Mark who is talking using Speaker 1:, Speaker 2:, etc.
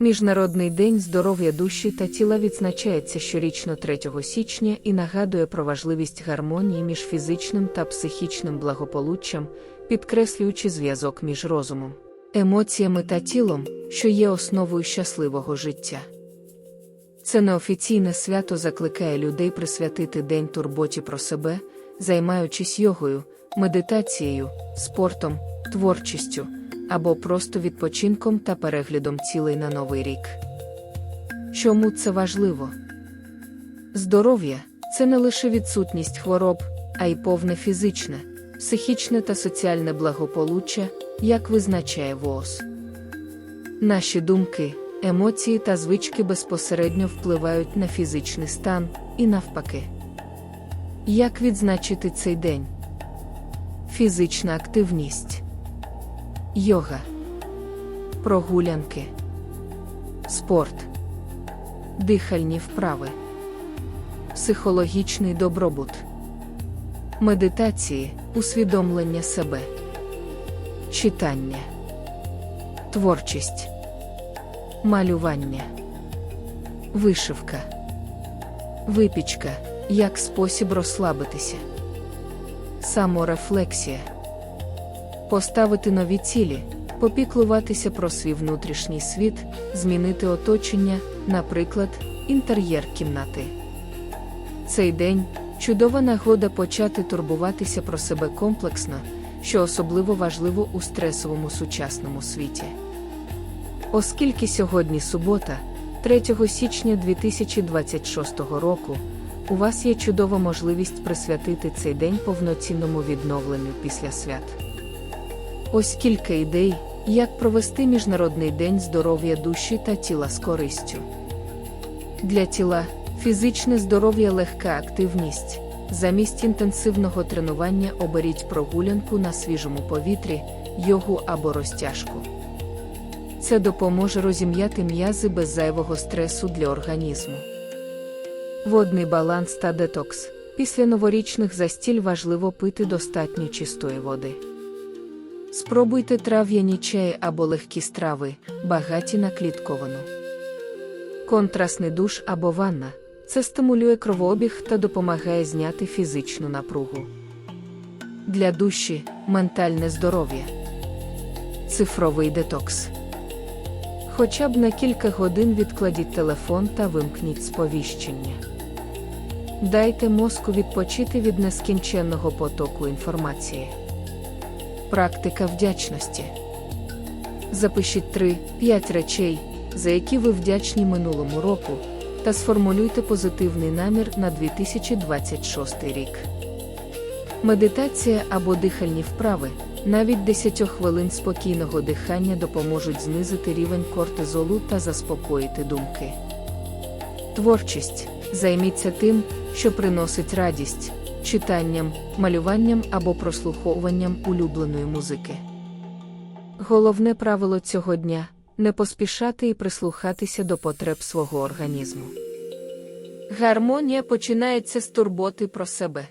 Speaker 1: Міжнародний день здоров'я душі та тіла відзначається щорічно 3 січня і нагадує про важливість гармонії між фізичним та психічним благополуччям, підкреслюючи зв'язок між розумом, емоціями та тілом, що є основою щасливого життя. Це неофіційне свято закликає людей присвятити день турботі про себе, займаючись йогою, медитацією, спортом, творчістю або просто відпочинком та переглядом цілей на новий рік. Чому це важливо? Здоров'я це не лише відсутність хвороб, а й повне фізичне, психічне та соціальне благополуччя, як визначає ВООЗ. Наші думки, емоції та звички безпосередньо впливають на фізичний стан і навпаки. Як відзначити цей день? Фізична активність, йога, прогулянки, спорт, дихальні вправи, психологічний добробут, медитації, усвідомлення себе, читання, творчість, малювання, вишивка, випічка. Як спосіб розслабитися, саморефлексія, поставити нові цілі, попіклуватися про свій внутрішній світ, змінити оточення, наприклад, інтер'єр кімнати. Цей день чудова нагода почати турбуватися про себе комплексно, що особливо важливо у стресовому сучасному світі. Оскільки сьогодні субота, 3 січня 2026 року, у вас є чудова можливість присвятити цей день повноцінному відновленню після свят. Ось кілька ідей, як провести Міжнародний день здоров'я душі та тіла з користю. Для тіла фізичне здоров'я легка активність. Замість інтенсивного тренування оберіть прогулянку на свіжому повітрі, йогу або розтяжку. Це допоможе розім'яти м'язи без зайвого стресу для організму. Водний баланс та детокс. Після новорічних застіль важливо пити достатньо чистої води. Спробуйте трав'яні чаї або легкі страви, багаті на клітковану. Контрастний душ або ванна це стимулює кровообіг та допомагає зняти фізичну напругу. Для душі ментальне здоров'я, цифровий детокс. Хоча б на кілька годин відкладіть телефон та вимкніть сповіщення. Дайте мозку відпочити від нескінченного потоку інформації. Практика вдячності. Запишіть 3-5 речей, за які ви вдячні минулому року, та сформулюйте позитивний намір на 2026 рік. Медитація або дихальні вправи. Навіть 10 хвилин спокійного дихання допоможуть знизити рівень кортизолу та заспокоїти думки. Творчість. Займіться тим, що приносить радість, читанням, малюванням або прослуховуванням улюбленої музики. Головне правило цього дня не поспішати і прислухатися до потреб свого організму. Гармонія починається з турботи про себе.